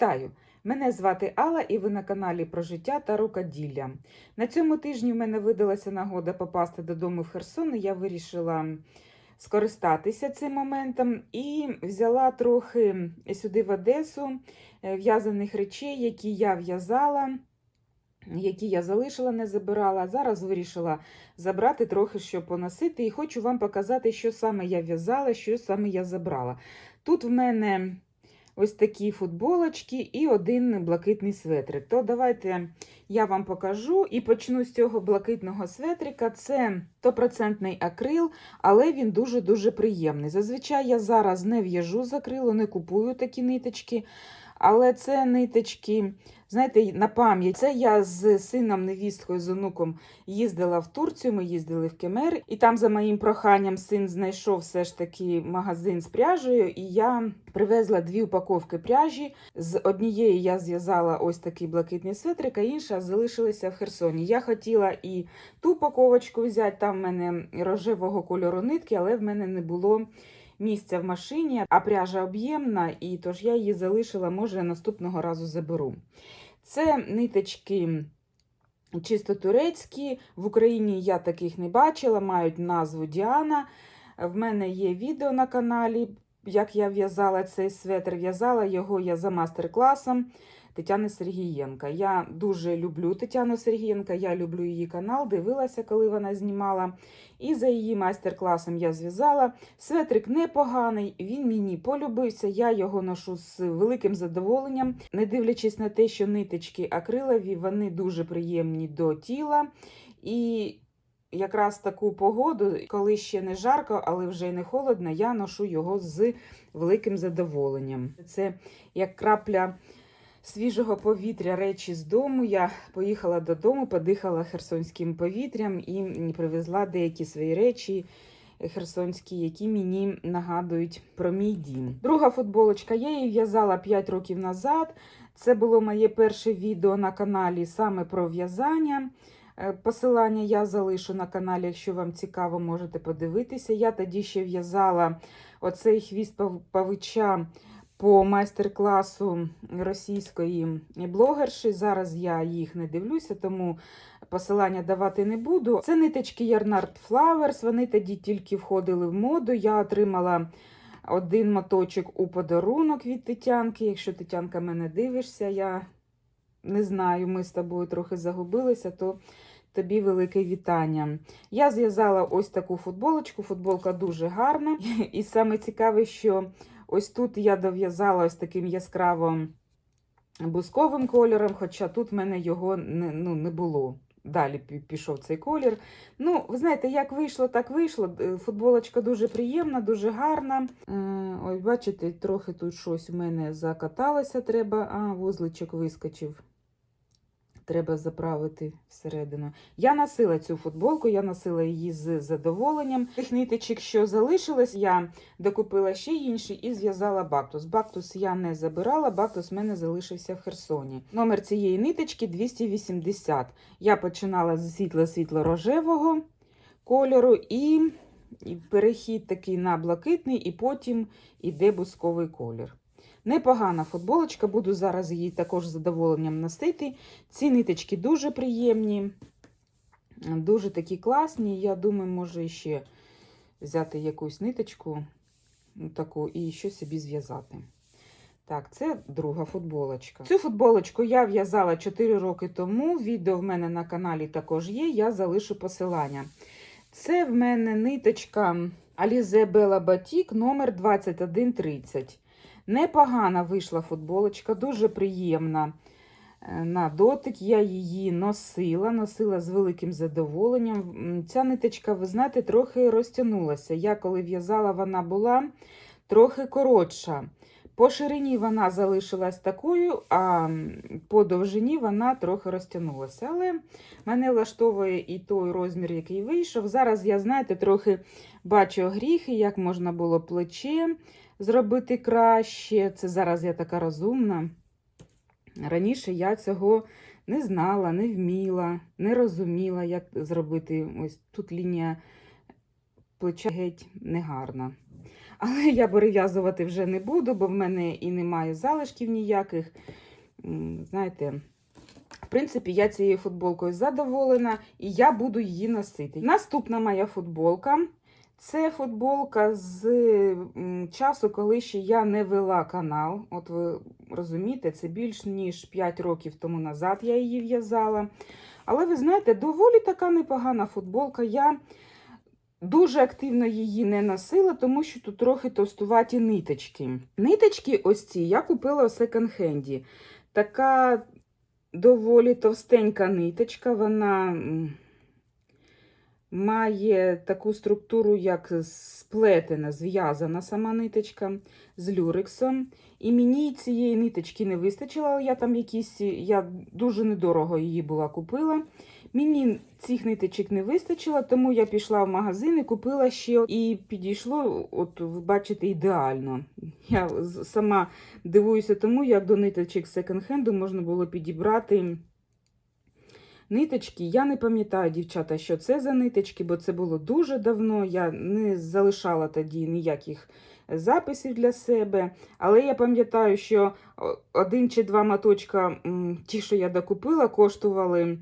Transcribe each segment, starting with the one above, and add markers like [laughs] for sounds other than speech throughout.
Вітаю! Мене звати Алла і ви на каналі про життя та рукоділля. На цьому тижні в мене видалася нагода попасти додому в Херсон. і Я вирішила скористатися цим моментом і взяла трохи сюди в Одесу е, в'язаних речей, які я в'язала. Які я залишила, не забирала. Зараз вирішила забрати трохи, що поносити, і хочу вам показати, що саме я в'язала, що саме я забрала. Тут в мене ось такі футболочки і один блакитний светрик. То давайте я вам покажу і почну з цього блакитного светрика. Це 100% акрил, але він дуже-дуже приємний. Зазвичай я зараз не в'яжу з акрилу, не купую такі ниточки. Але це ниточки, знаєте, на пам'ять. Це я з сином, невісткою, з онуком їздила в Турцію, ми їздили в Кемер, і там, за моїм проханням, син знайшов все ж таки магазин з пряжею, і я привезла дві упаковки пряжі. З однієї я зв'язала ось такий блакитний светрик, а інша залишилася в Херсоні. Я хотіла і ту упаковочку взяти, там в мене рожевого кольору нитки, але в мене не було місця в машині, а пряжа об'ємна, і тож я її залишила, може, наступного разу заберу. Це ниточки чисто турецькі. В Україні я таких не бачила, мають назву Діана. В мене є відео на каналі, як я в'язала цей светр. В'язала його я за мастер-класом Тетяни Сергієнка. Я дуже люблю Тетяну Сергієнка, я люблю її канал, дивилася, коли вона знімала. І за її майстер-класом я зв'язала. Светрик непоганий, він мені полюбився. Я його ношу з великим задоволенням, не дивлячись на те, що ниточки акрилові, вони дуже приємні до тіла. І якраз таку погоду, коли ще не жарко, але вже й не холодно, я ношу його з великим задоволенням. Це як крапля свіжого повітря речі з дому. Я поїхала додому, подихала херсонським повітрям і привезла деякі свої речі. Херсонські, які мені нагадують про мій дім. Друга футболочка, я її в'язала 5 років назад. Це було моє перше відео на каналі саме про в'язання. Е, Посилання я залишу на каналі, якщо вам цікаво, можете подивитися. Я тоді ще в'язала оцей хвіст пав- павича по майстер-класу російської блогерші. Зараз я їх не дивлюся, тому посилання давати не буду. Це ниточки Yarnard Flowers, вони тоді тільки входили в моду. Я отримала один моточок у подарунок від Тетянки. Якщо Тетянка мене дивишся, я не знаю, ми з тобою трохи загубилися, то тобі велике вітання. Я зв'язала ось таку футболочку. Футболка дуже гарна. [laughs] І саме цікаве, що ось тут я дов'язала ось таким яскравим бусковим кольором, хоча тут в мене його не, ну, не було. Далі пішов цей колір. Ну, ви знаєте, як вийшло, так вийшло. Е, Футболочка дуже приємна, дуже гарна. Ось, бачите, трохи тут щось у мене закаталося, треба. А, вузличок вискочив. Треба заправити всередину. Я носила цю футболку, я носила її з задоволенням. Тих ниточок, що залишилось, я докупила ще інші і зв'язала бактус. Бактус я не забирала, бактус в мене залишився в Херсоні. Номер цієї ниточки 280. Я починала з світло-світло-рожевого кольору і перехід такий на блакитний, і потім іде бусковий колір. Непогана футболочка, буду зараз її також з задоволенням носити. Ці ниточки дуже приємні, дуже такі класні. Я думаю, може ще взяти якусь ниточку таку і щось собі зв'язати. Так, це друга футболочка. Цю футболочку я в'язала 4 роки тому. Відео в мене на каналі також є, я залишу посилання. Це в мене ниточка Alize Bella Batik номер 2130. Непогана вийшла футболочка, дуже приємна е, на дотик. Я її носила, носила з великим задоволенням. Ця ниточка, ви знаєте, трохи розтягнулася. Я коли в'язала, вона була трохи коротша. По ширині вона залишилась такою, а по довжині вона трохи розтягнулася. Але мене влаштовує і той розмір, який вийшов. Зараз я, знаєте, трохи бачу гріхи, як можна було плече зробити краще. Це зараз я така розумна. Раніше я цього не знала, не вміла, не розуміла, як зробити. Ось тут лінія плеча геть негарна. Але я перев'язувати вже не буду, бо в мене і немає залишків ніяких. Знаєте, в принципі, я цією футболкою задоволена і я буду її носити. Наступна моя футболка. Це футболка з часу, коли ще я не вела канал. От ви розумієте, це більш ніж 5 років тому назад я її в'язала. Але ви знаєте, доволі така непогана футболка. Я дуже активно її не носила, тому що тут трохи товстуваті ниточки. Ниточки ось ці я купила у секонд-хенді. Така доволі товстенька ниточка, вона має таку структуру, як сплетена, зв'язана сама ниточка з люрексом. І мені цієї ниточки не вистачило, але я там якісь, я дуже недорого її була купила. Мені цих ниточок не вистачило, тому я пішла в магазин і купила ще і підійшло, от ви бачите, ідеально. Я сама дивуюся тому, як до ниточок секонд-хенду можна було підібрати ниточки. Я не пам'ятаю, дівчата, що це за ниточки, бо це було дуже давно. Я не залишала тоді ніяких записів для себе. Але я пам'ятаю, що один чи два моточка, м, ті, що я докупила, коштували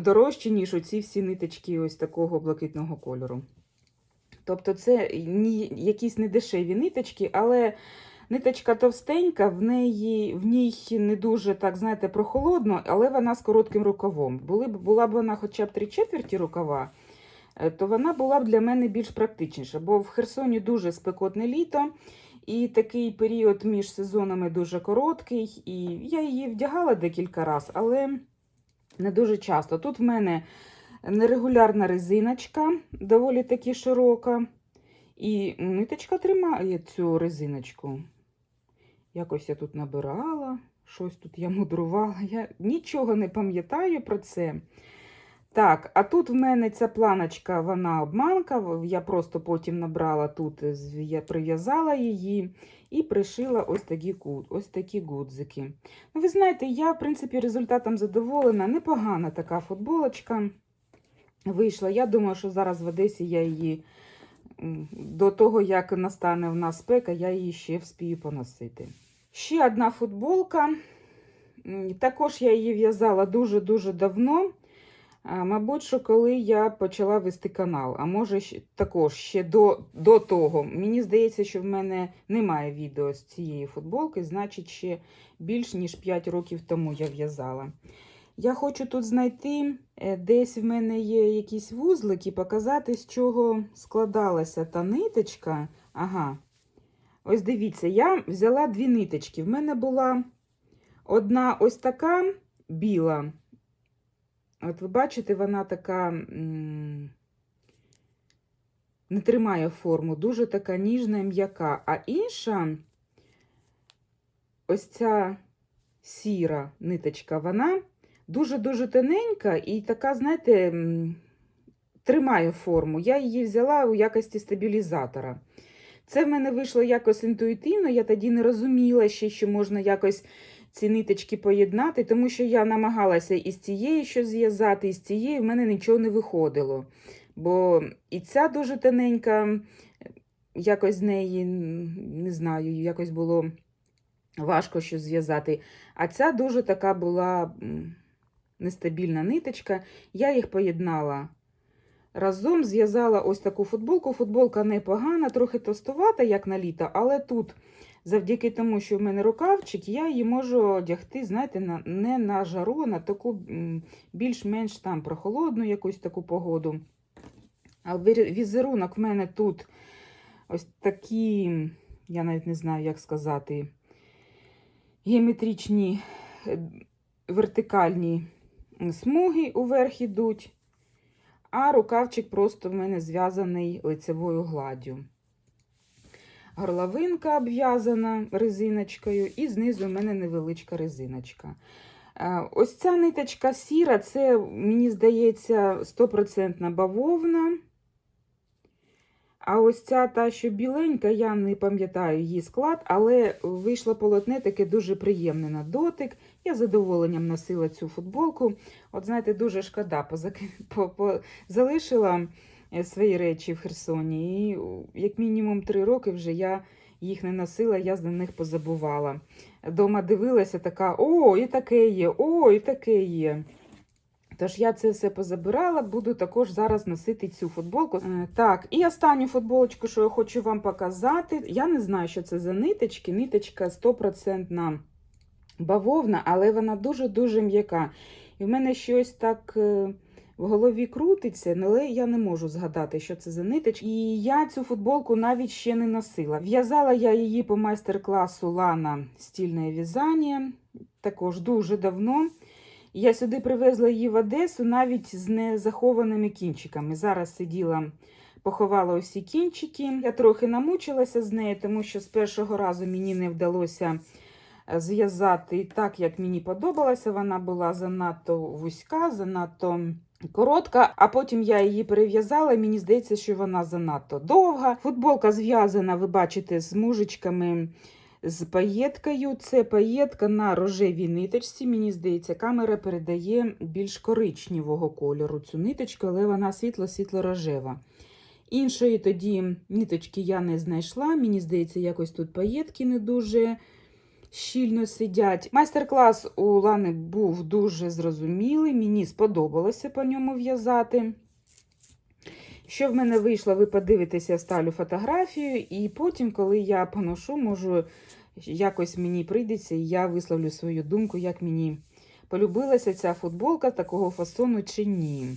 дорожче, ніж оці всі ниточки ось такого блакитного кольору. Тобто це якісь недешеві ниточки, але ниточка товстенька, в неї в ній не дуже так, знаєте, прохолодно, але вона з коротким рукавом. Були б, була б вона хоча б три четверті рукава, е, то вона була б для мене більш практичніша, бо в Херсоні дуже спекотне літо. І такий період між сезонами дуже короткий, і я її вдягала декілька разів, але не дуже часто. Тут в мене нерегулярна резиночка, доволі таки широка. І ниточка тримає цю резиночку. Якось я тут набирала, щось тут я [laughs] мудрувала. Я нічого не пам'ятаю про це. Так, а тут в мене ця планочка, вона обманка. Я просто потім набрала тут, я прив'язала її і пришила ось такі, ось такі гудзики. Ну, ви знаєте, я, в принципі, результатом задоволена. Непогана така футболочка вийшла. Я думаю, що зараз в Одесі я її до того, як настане в нас спека, я її ще вспію поносити. Ще одна футболка. Також я її в'язала дуже-дуже давно. Мабуть, що коли я почала вести канал, а може також ще до, до того. Мені здається, що в мене немає відео з цієї футболки, значить, ще більш ніж 5 років тому я в'язала. Я хочу тут знайти, е, десь в мене є якісь вузлики, показати, з чого складалася та ниточка. Ага. Ось дивіться, я взяла дві ниточки. В мене була одна ось така біла. От ви бачите, вона така не тримає форму, дуже така ніжна і м'яка. А інша, ось ця сіра ниточка, вона дуже-дуже тоненька і така, знаєте, тримає форму. Я її взяла у якості стабілізатора. Це в мене вийшло якось інтуїтивно, я тоді не розуміла ще, що можна якось ці ниточки поєднати, тому що я намагалася із цієї щось зв'язати, і з цієї в мене нічого не виходило. Бо і ця дуже тоненька, якось з неї, не знаю, якось було важко щось зв'язати. А ця дуже така була нестабільна ниточка. Я їх поєднала разом, зв'язала ось таку футболку. Футболка непогана, трохи товстувата, як на літо, але тут завдяки тому, що в мене рукавчик, я її можу одягти, знаєте, на, не на жару, на таку більш-менш там прохолодну якусь таку погоду. А візерунок в мене тут ось такі, я навіть не знаю, як сказати, геометричні е, вертикальні смуги уверх ідуть, а рукавчик просто в мене зв'язаний лицевою гладдю. Горловинка обв'язана резиночкою, і знизу в мене невеличка резиночка. Е, Ось ця ниточка сіра, це, мені здається, 100% бавовна. А ось ця та, що біленька, я не пам'ятаю її склад, але вийшло полотне таке дуже приємне на дотик. Я з задоволенням носила цю футболку. От знаєте, дуже шкода, позаки... [laughs] по... по... залишила е, свої речі в Херсоні. І як мінімум три роки вже я їх не носила, я за них позабувала. Дома дивилася така: о, і таке є, о, і таке є. Тож я це все позабирала, буду також зараз носити цю футболку. Е, Так, і останню футболочку, що я хочу вам показати. Я не знаю, що це за ниточки. Ниточка 100% бавовна, але вона дуже-дуже м'яка. І в мене щось так е, в голові крутиться, але я не можу згадати, що це за ниточки. І я цю футболку навіть ще не носила. В'язала я її по майстер-класу Лана стільне в'язання, також дуже давно. Я сюди привезла її в Одесу навіть з незахованими кінчиками. Зараз сиділа, поховала усі кінчики. Я трохи намучилася з нею, тому що з першого разу мені не вдалося е, зв'язати так, як мені подобалося. Вона була занадто вузька, занадто коротка, а потім я її перев'язала. Мені здається, що вона занадто довга. Футболка зв'язана, ви бачите, з мужичками з паєткою. Це паєтка на рожевій ниточці. Мені здається, камера передає більш коричневого кольору цю ниточку, але вона світло-світло-рожева. Іншої тоді ниточки я не знайшла. Мені здається, якось тут паєтки не дуже щільно сидять. Майстер-клас у Лани був дуже зрозумілий, мені сподобалося по ньому в'язати. Що в мене вийшло, ви подивитеся, ставлю фотографію, і потім, коли я поношу, можу якось мені прийдеться, і я висловлю свою думку, як мені полюбилася ця футболка такого фасону чи ні.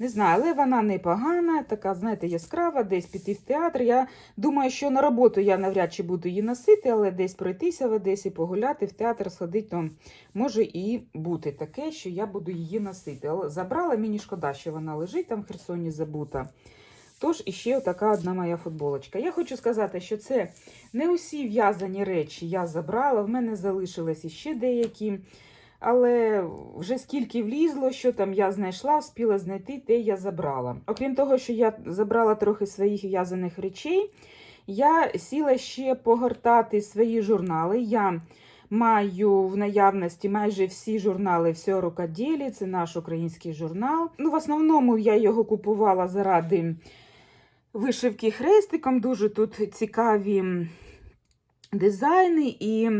Не знаю, але вона непогана, така, знаєте, яскрава, десь піти в театр. Я думаю, що на роботу я навряд чи буду її носити, але десь пройтися в Одесі, погуляти, в театр сходити, то може і бути таке, що я буду її носити. Але забрала, мені шкода, що вона лежить там в Херсоні забута. Тож іще така одна моя футболочка. Я хочу сказати, що це не усі в'язані речі я забрала, в мене залишились іще деякі. Але вже скільки влізло, що там я знайшла, вспіла знайти, те я забрала. Окрім того, що я забрала трохи своїх в'язаних речей, я сіла ще погортати свої журнали. Я маю в наявності майже всі журнали «Все рукоділі», це наш український журнал. Ну, в основному я його купувала заради вишивки хрестиком. Дуже тут цікаві дизайни, і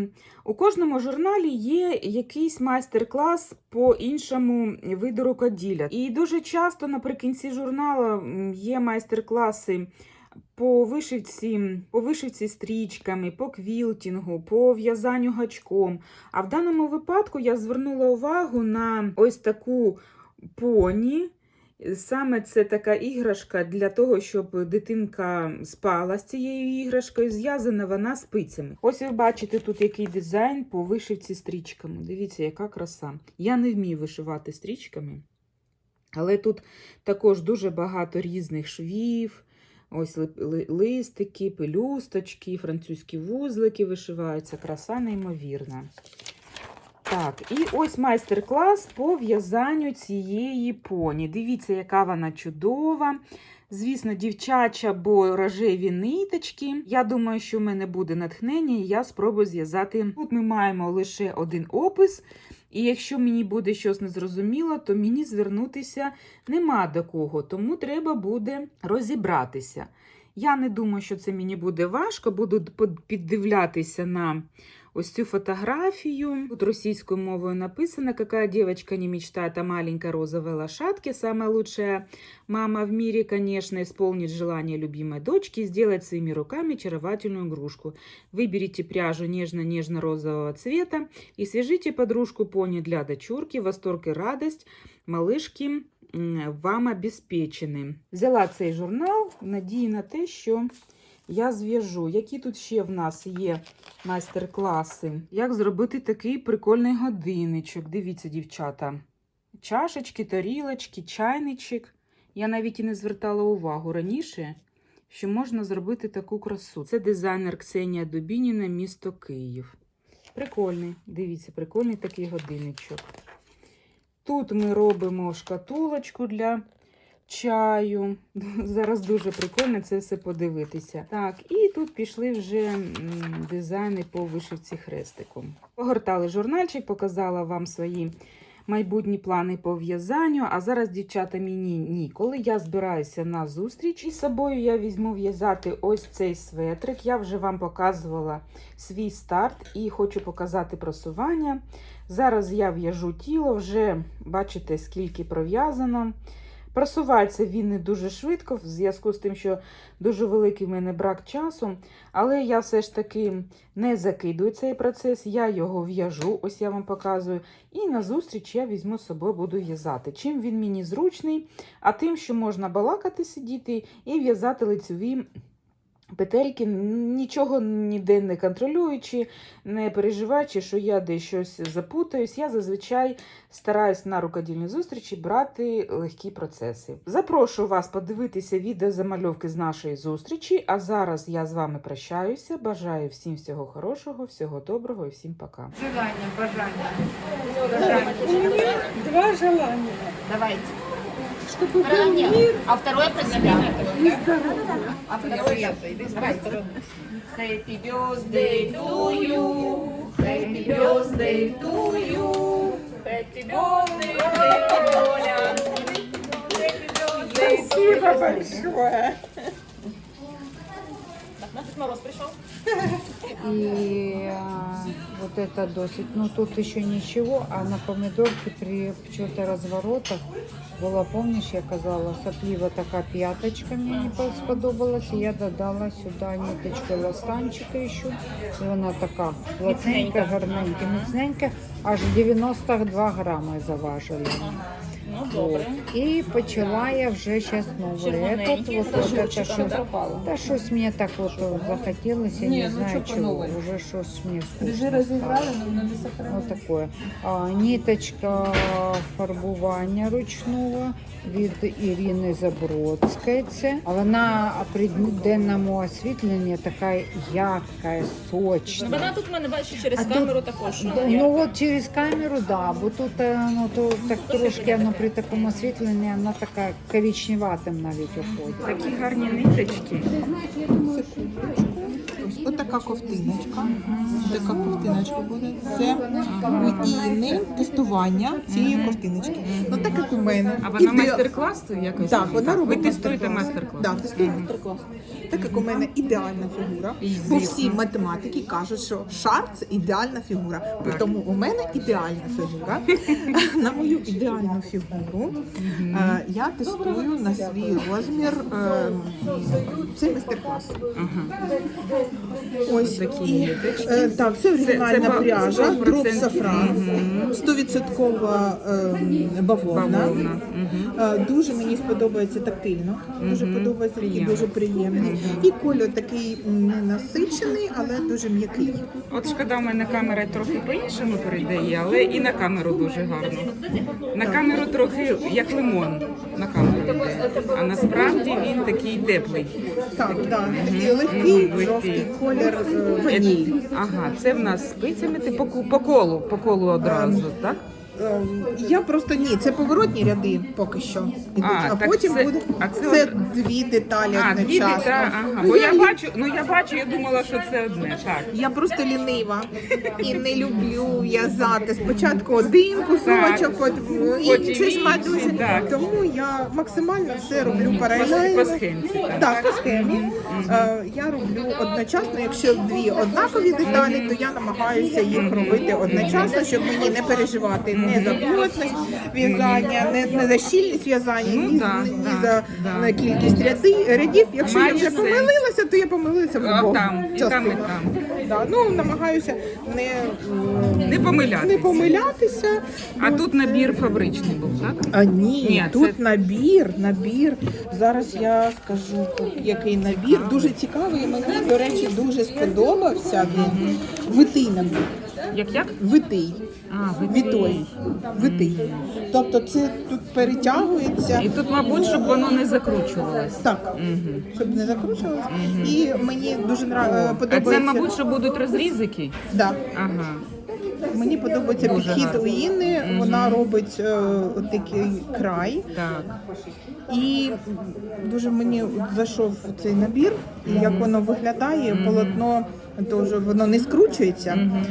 у кожному журналі є якийсь майстер-клас по іншому виду рукоділля. І дуже часто наприкінці журналу є майстер-класи по вишивці, по вишивці стрічками, по квілтінгу, по в'язанню гачком. А в даному випадку я звернула увагу на ось таку поні. Саме це така іграшка для того, щоб дитинка спала з цією іграшкою. Зв'язана вона спицями. Ось ви бачите тут який дизайн по вишивці стрічками. Дивіться, яка краса. Я не вмію вишивати стрічками, але тут також дуже багато різних швів. Ось ли- ли- листики, пелюсточки, французькі вузлики вишиваються. Краса неймовірна. Так, і ось майстер-клас по в'язанню цієї поні. Дивіться, яка вона чудова. Звісно, дівчача, бо рожеві ниточки. Я думаю, що в мене буде натхнення, і я спробую зв'язати. Тут ми маємо лише один опис. І якщо мені буде щось незрозуміло, то мені звернутися нема до кого, тому треба буде розібратися. Я не думаю, що це мені буде важко, буду піддивлятися на ось цю фотографію. Тут російською мовою написано, какая девочка не мечтает о маленькой розовой лошадке. Самая лучшая мама в мире, конечно, исполнит желание любимой дочки и сделать своими руками очаровательную игрушку. Выберите пряжу нежно-нежно-розового цвета и свяжите подружку пони для дочурки. Восторг и радость малышки м, вам обезпечені. Взяла цей журнал в надії на те, що я зв'яжу. Які тут ще в нас є майстер-класи? Як зробити такий прикольний годинничок? Дивіться, дівчата. Чашечки, тарілочки, чайничок. Я навіть і не звертала увагу раніше, що можна зробити таку красу. Це дизайнер Ксенія Дубініна, місто Київ. Прикольний, дивіться, прикольний такий годинничок. Тут ми робимо шкатулочку для чаю. [laughs] Зараз дуже прикольно це все подивитися. Так, і тут пішли вже дизайни по вишивці хрестиком. Погортали журнальчик, показала вам свої майбутні плани по в'язанню. А зараз, дівчата, мені ніколи. Я збираюся на зустріч і з собою я візьму в'язати ось цей светрик. Я вже вам показувала свій старт і хочу показати просування. Зараз я в'яжу тіло, вже бачите, скільки пров'язано. Просувається він не дуже швидко, в зв'язку з тим, що дуже великий в мене брак часу. Але я все ж таки не закидую цей процес, я його в'яжу, ось я вам показую. І на зустріч я візьму з собою, буду в'язати. Чим він мені зручний, а тим, що можна балакати, сидіти і в'язати лицеві петельки, нічого ніде не контролюючи, не переживаючи, що я десь щось запутаюсь. Я зазвичай стараюсь на рукодільні зустрічі брати легкі процеси. Запрошую вас подивитися відео замальовки з нашої зустрічі. А зараз я з вами прощаюся. Бажаю всім всього хорошого, всього доброго і всім пока. Желание, бажание. У меня два желания. Давайте. Чтобы А, был мир А второе про себя. и здоровье. А второе. Happy birthday to you. Happy birthday to you. Happy birthday, Оля. Спасибо большое. Мороз пришел? И а, вот это досить. Ну тут еще ничего, а на помидорке при почему-то разворотах была, помнишь, я казала, соплива така п'яточка мне не сподобалась, і я додала сюди ниточку ластанчика еще, і вона така плотненька, гарненька, міцненька, аж 92 грами заважили. Ну, Вот. І почала я вже зараз новий. Червоненький, Этот, з вот, вот это, ажурчиком, що да? Та щось мені так от захотілося, Ні, не ну знаю чого по чого. новій? Уже щось мені Вже скучно разыграли, стало. но надо сохранить. Ось таке. А, ниточка фарбування ручного від Ірини Забродської. Це. А вона при денному освітленні така ярка, сочна. Ну, вона тут в мене бачить через А тут- камеру також. Да, Ну от через камеру, да, бо тут е, ну, то, так трошки воно при такому освітленні, вона така коричневатим навіть уходить. Такі гарні ниточки. Ось така ковтиночка. Така ковтиночка буде. Це у тестування цієї ковтиночки. Ну так як у мене. А вона Іде- майстер-клас якось? Так, вона робить Ви тестуєте майстер-клас. Так, тестую майстер-клас. Так як у мене ідеальна фігура, І бо звісно. всі математики кажуть, що шар це ідеальна фігура. Тому у мене ідеальна фігура. [laughs] На мою ідеальну фігуру е, я тестую на свій розмір е, цей майстер-клас. Ось і, е, так, це оригінальна це ба- пряжа, 100%. дроп сафран, 100% е, бавовна. Бавовна. Е, Дуже мені сподобається тактильно, дуже подобається такий дуже приємний. І кольор такий не насичений, але дуже м'який. От шкода, в мене камера трохи по-іншому передає, але і на камеру дуже гарно. На камеру трохи як лимон. На камеру йде. А насправді він такий теплий. Так, да, легкий, жовтий. Колір ваніль. Ага, це в нас спицями ти по, по колу, по колу одразу, так? Е, Я просто ні, це поворотні ряди поки що. ідуть, А, а так потім це- буде а це це от- дві деталі А, дві одночасно. ага. Ну, Бо я лі- бачу, ну я бачу, я думала, що це одне. Так. Я просто лінива і не люблю в'язати. Спочатку один кусочок, потім Потім інший складуся. інший, так. Тому я максимально все роблю По паралельно. схемці. Так. Так, по схемі. Е, Я роблю одночасно. Якщо дві однакові деталі, то я намагаюся їх робити одночасно, щоб мені не переживати не за плотність в'язання, не, не за щільність в'язання, Ну, ні, да, ні да, за да. е, кількість ряди, рядів. Якщо Має я вже сенс. помилилася, то я помилилася в А обох там, і там, і частинах. там. Да, ну намагаюся не, м, Не помилятися. не помилятися. А бо тут це- набір фабричний був, так? А ні, Ні, тут це- набір, набір. Зараз я скажу, який набір. Дуже цікавий. Мені, до речі, дуже сподобався він. Витий набір. Як як? Витий. А, Вітой. Витий. Тобто це тут перетягується. І тут, мабуть, щоб воно не закручувалось. Так, Угу. щоб не закручувалось. І мені дуже нра- е, А подобається. це, мабуть, що будуть розрізики? да. Ага. Мені подобається Дуже підхід гарно. у Інни. Мгм. Вона робить е, такий край. Так. І дуже мені зайшов цей набір, і як воно виглядає, полотно дуже воно не скручується. Мгм.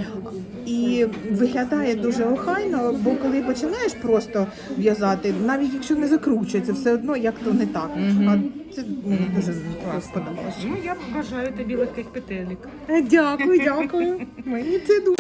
і виглядає дуже охайно, бо коли починаєш просто в'язати, навіть якщо не закручується, все одно як то не так. Мгм. А це мені дуже сподобалося. Ну, я бажаю тобі легких петелік. Дякую, дякую. Мені це дуже.